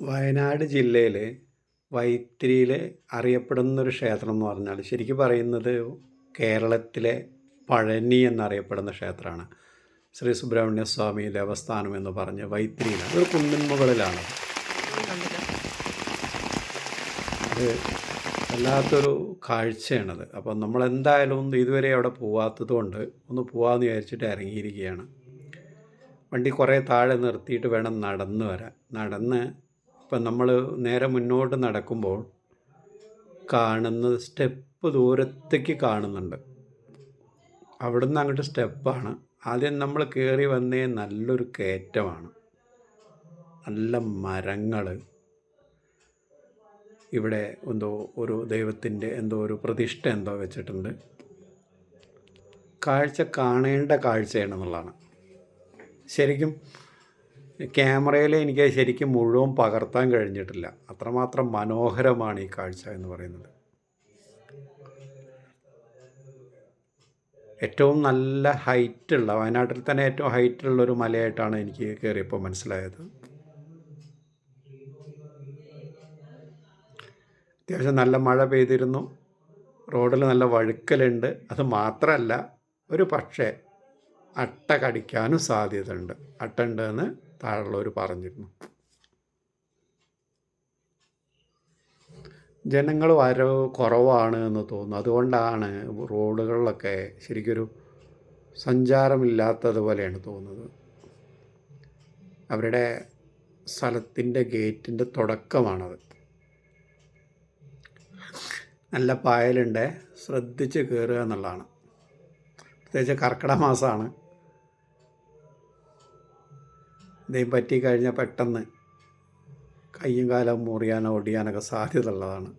വയനാട് ജില്ലയിൽ വൈത്തിരിയിൽ അറിയപ്പെടുന്നൊരു ക്ഷേത്രം എന്ന് പറഞ്ഞാൽ ശരിക്കും പറയുന്നത് കേരളത്തിലെ പഴനി എന്നറിയപ്പെടുന്ന ക്ഷേത്രമാണ്. ശ്രീ സുബ്രഹ്മണ്യ സ്വാമി ദേവസ്ഥാനം എന്ന് പറഞ്ഞ് വൈത്തിരിയിലാണ് അതൊരു കുന്നിൻ മുകളിലാണ് അത് വല്ലാത്തൊരു കാഴ്ചയാണത്. അപ്പം നമ്മളെന്തായാലും ഒന്ന് ഇതുവരെ അവിടെ പോവാത്തത് കൊണ്ട് ഒന്ന് പോവാമെന്ന് വിചാരിച്ചിട്ട് ഇറങ്ങിയിരിക്കുകയാണ്. വണ്ടി കുറേ താഴെ നിർത്തിയിട്ട് വേണം നടന്ന് വരാൻ. നടന്ന് ഇപ്പം നമ്മൾ നേരെ മുന്നോട്ട് നടക്കുമ്പോൾ കാണുന്ന സ്റ്റെപ്പ് ദൂരത്തേക്ക് കാണുന്നുണ്ട്. അവിടുന്ന് അങ്ങോട്ട് സ്റ്റെപ്പാണ്. ആദ്യം നമ്മൾ കയറി വന്നേ നല്ലൊരു കയറ്റമാണ്. നല്ല മരങ്ങൾ ഇവിടെ എന്തോ ഒരു ദൈവത്തിന്റെ എന്തോ ഒരു പ്രതിഷ്ഠ എന്തോ വെച്ചിട്ടുണ്ട്. കാഴ്ച കാണേണ്ട കാഴ്ചയാണെന്നുള്ളതാണ് ശരിക്കും ക്യാമറയിൽ എനിക്ക് ശരിക്കും മുഴുവൻ പകർത്താൻ കഴിഞ്ഞിട്ടില്ല. അത്രമാത്രം മനോഹരമാണ് ഈ കാഴ്ച എന്ന് പറയുന്നത്. ഏറ്റവും നല്ല ഹൈറ്റുള്ള വയനാട്ടിൽ തന്നെ ഏറ്റവും ഹൈറ്റുള്ള ഒരു മലയായിട്ടാണ് എനിക്ക് കയറിയപ്പോൾ മനസ്സിലായത്. അത്യാവശ്യം നല്ല മഴ പെയ്തിരുന്നു. റോഡിൽ നല്ല വഴുക്കലുണ്ട്. അത് മാത്രമല്ല ഒരു പക്ഷേ അട്ട കടിക്കാനും സാധ്യതയുണ്ട്. അട്ട ഉണ്ടെന്ന് താഴെയുള്ളവർ പറഞ്ഞിരുന്നു. ജനങ്ങൾ വരവ് കുറവാണ് എന്ന് തോന്നുന്നു. അതുകൊണ്ടാണ് റോഡുകളിലൊക്കെ ശരിക്കൊരു സഞ്ചാരമില്ലാത്തതുപോലെയാണ് തോന്നുന്നത്. അവരുടെ സ്ഥലത്തിന്റെ ഗേറ്റിന്റെ തുടക്കമാണത്. നല്ല പായലുണ്ട്. ശ്രദ്ധിച്ച് കയറുക എന്നുള്ളതാണ്. പ്രത്യേകിച്ച് കർക്കിടക മാസമാണ്. ഇതേം പറ്റി കഴിഞ്ഞാൽ പെട്ടെന്ന് കയ്യും കാലം മുറിയാനോ ഒടിയാനൊക്കെ സാധ്യത ഉള്ളതാണ്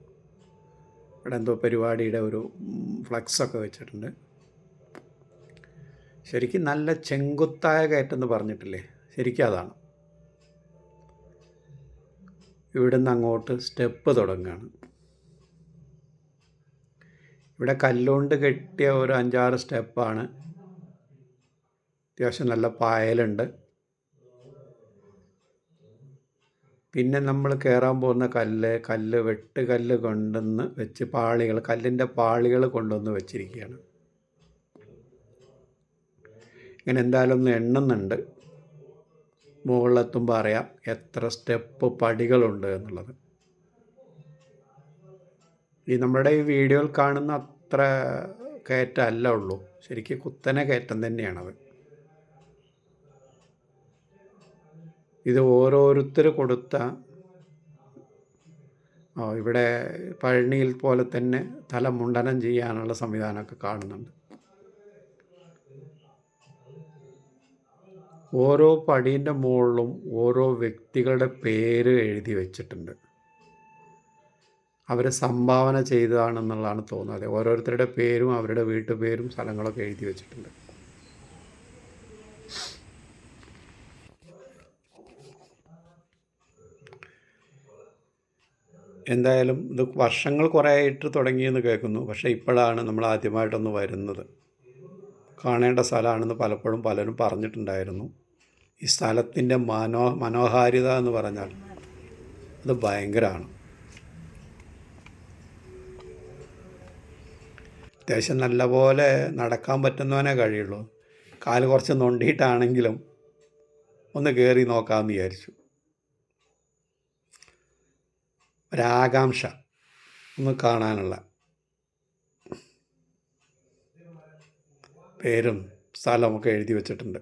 ഇവിടെ എന്തോ പരിപാടിയുടെ ഒരു ഫ്ലക്സൊക്കെ വെച്ചിട്ടുണ്ട്. ശരിക്കും നല്ല ചെങ്കുത്തായ കയറ്റെന്ന് പറഞ്ഞിട്ടില്ലേ? ശരിക്കും അതാണ്. ഇവിടുന്ന് അങ്ങോട്ട് സ്റ്റെപ്പ് തുടങ്ങുകയാണ്. ഇവിടെ കല്ലുകൊണ്ട് കെട്ടിയ ഒരു അഞ്ചാറ് സ്റ്റെപ്പാണ്. അത്യാവശ്യം നല്ല പായലുണ്ട്. പിന്നെ നമ്മൾ കയറാൻ പോകുന്ന കല്ല് കല്ല് വെട്ട് കല്ല് കൊണ്ടുവന്ന് വെച്ച് പാളികൾ കല്ലിന്റെ പാളികൾ കൊണ്ടുവന്ന് വെച്ചിരിക്കുകയാണ്. ഇങ്ങനെ എന്തായാലും ഒന്ന് എണ്ണുന്നുണ്ട്. മുകളിലെത്തുമ്പോൾ അറിയാം എത്ര സ്റ്റെപ്പ് പടികളുണ്ട് എന്നുള്ളത്. ഈ നമ്മുടെ ഈ വീഡിയോയിൽ കാണുന്ന അത്ര കയറ്റമല്ല ഉള്ളൂ. ശരിക്കും കുത്തനെ കയറ്റം തന്നെയാണത്. ഇത് ഓരോരുത്തർ കൊടുത്ത ഇവിടെ പഴനിയിൽ പോലെ തന്നെ തല മുണ്ടനം ചെയ്യാനുള്ള സംവിധാനമൊക്കെ കാണുന്നുണ്ട്. ഓരോ പടീന്റെ മുകളിലും ഓരോ വ്യക്തികളുടെ പേര് എഴുതി വച്ചിട്ടുണ്ട്. അവർ സംഭാവന ചെയ്തതാണെന്നുള്ളതാണ് തോന്നുന്നത്. ഓരോരുത്തരുടെ പേരും അവരുടെ വീട്ടുപേരും സ്ഥലങ്ങളൊക്കെ എഴുതി വെച്ചിട്ടുണ്ട്. എന്തായാലും ഇത് വർഷങ്ങൾ കുറേ ആയിട്ട് തുടങ്ങിയെന്ന് കേൾക്കുന്നു. പക്ഷേ ഇപ്പോഴാണ് നമ്മൾ ആദ്യമായിട്ടൊന്ന് വരുന്നത്. കാണേണ്ട സ്ഥലമാണെന്ന് പലപ്പോഴും പലരും പറഞ്ഞിട്ടുണ്ടായിരുന്നു. ഈ സ്ഥലത്തിന്റെ മനോ മനോഹാരിത എന്ന് പറഞ്ഞാൽ അത് ഭയങ്കരമാണ്. അത്യാവശ്യം നല്ലപോലെ നടക്കാൻ പറ്റുന്നവനേ കഴിയുള്ളൂ. കാൽ കുറച്ച് നൊണ്ടിയിട്ടാണെങ്കിലും ഒന്ന് കയറി നോക്കാമെന്ന് വിചാരിച്ചു. ഒരാകാംക്ഷ ഒന്ന് കാണാനുള്ള പേരും സ്ഥലമൊക്കെ എഴുതി വച്ചിട്ടുണ്ട്.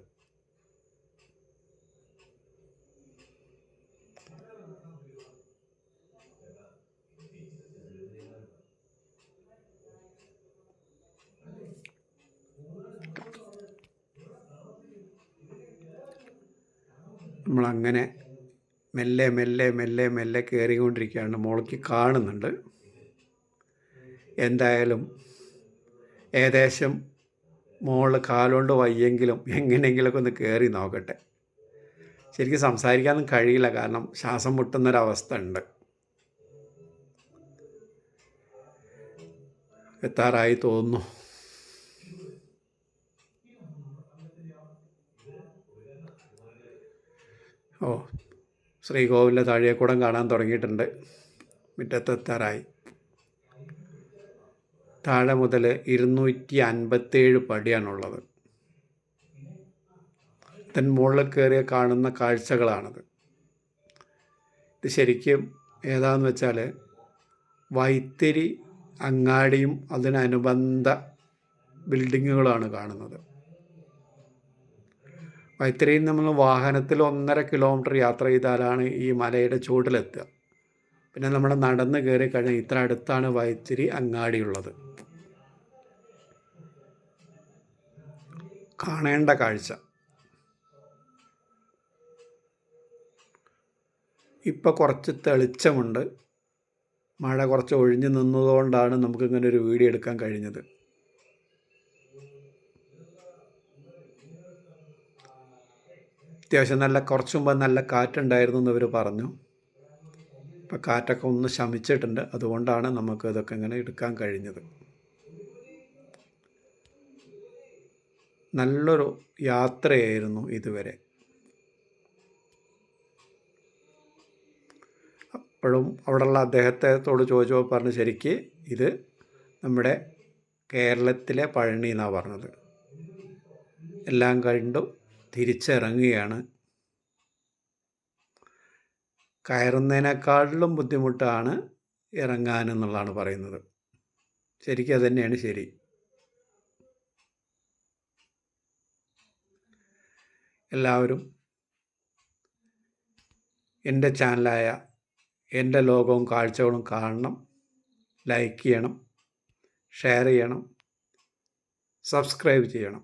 നമ്മളങ്ങനെ മെല്ലെ മെല്ലെ മെല്ലെ മെല്ലെ കയറിക്കൊണ്ടിരിക്കുകയാണ് മോളിക്ക് കാണുന്നുണ്ട്. എന്തായാലും ഏകദേശം മോൾ കാലുകൊണ്ട് വയ്യെങ്കിലും എങ്ങനെയെങ്കിലുമൊക്കെ ഒന്ന് കയറി നോക്കട്ടെ. ശരിക്കും സംസാരിക്കാനൊന്നും കഴിയില്ല. കാരണം ശ്വാസം മുട്ടുന്നൊരവസ്ഥ ഉണ്ട് എത്താറായി തോന്നുന്നു. ഓ. ശ്രീകോവിലിലെ താഴേക്കൂടം കാണാൻ തുടങ്ങിയിട്ടുണ്ട്. മുറ്റത്തെത്താറായി. താഴെ മുതൽ ഇരുന്നൂറ്റി അൻപത്തേഴ് പടിയാണുള്ളത്. തൻ മുകളിൽ കയറിയ കാണുന്ന കാഴ്ചകളാണത്. ഇത് ശരിക്കും ഏതാന്ന് വെച്ചാൽ വൈത്തിരി അങ്ങാടിയും അതിനനുബന്ധ ബിൽഡിങ്ങുകളാണ് കാണുന്നത്. വൈത്തിരിയിൽ നമ്മൾ വാഹനത്തിൽ ഒന്നര കിലോമീറ്റർ യാത്ര ചെയ്താലാണ് ഈ മലയുടെ ചുവട്ടിലെത്തുക. പിന്നെ നമ്മൾ നടന്ന് കയറി കഴിഞ്ഞാൽ ഇത്ര അടുത്താണ് വൈത്തിരി അങ്ങാടിയുള്ളത്. കാണേണ്ട കാഴ്ച. ഇപ്പോൾ കുറച്ച് തെളിച്ചമുണ്ട്. മഴ കുറച്ച് ഒഴിഞ്ഞു നിന്നതുകൊണ്ടാണ് നമുക്കിങ്ങനെ ഒരു വീഡിയോ എടുക്കാൻ കഴിഞ്ഞത്. അത്യാവശ്യം നല്ല കുറച്ച് മുമ്പ് നല്ല കാറ്റുണ്ടായിരുന്നു എന്ന് പറഞ്ഞു. ഇപ്പം കാറ്റൊക്കെ ഒന്ന് ശമിച്ചിട്ടുണ്ട്. അതുകൊണ്ടാണ് നമുക്ക് ഇതൊക്കെ ഇങ്ങനെ എടുക്കാൻ കഴിഞ്ഞത്. നല്ലൊരു യാത്രയായിരുന്നു ഇതുവരെ. അപ്പോഴും അവിടെയുള്ള അദ്ദേഹത്തോട് ചോദിച്ചപ്പോൾ പറഞ്ഞു ശരിക്ക് ഇത് നമ്മുടെ കേരളത്തിലെ പഴനി എന്നാണ് പറഞ്ഞത്. എല്ലാം കണ്ടു തിരിച്ചിറങ്ങുകയാണ്. കയറുന്നതിനേക്കാളിലും ബുദ്ധിമുട്ടാണ് ഇറങ്ങാൻ എന്നുള്ളതാണ് പറയുന്നത്. ശരിക്കും അത് തന്നെയാണ് ശരി. എല്ലാവരും എന്റെ ചാനലായ എന്റെ ലോകവും കാഴ്ചകളും കാണണം ലൈക്ക് ചെയ്യണം ഷെയർ ചെയ്യണം സബ്സ്ക്രൈബ് ചെയ്യണം.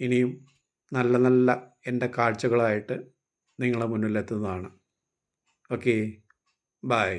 ഇനിയും നല്ല നല്ല എന്റെ കാഴ്ചകളായിട്ട് നിങ്ങളെ മുന്നിലെത്തുന്നതാണ്. Okay bye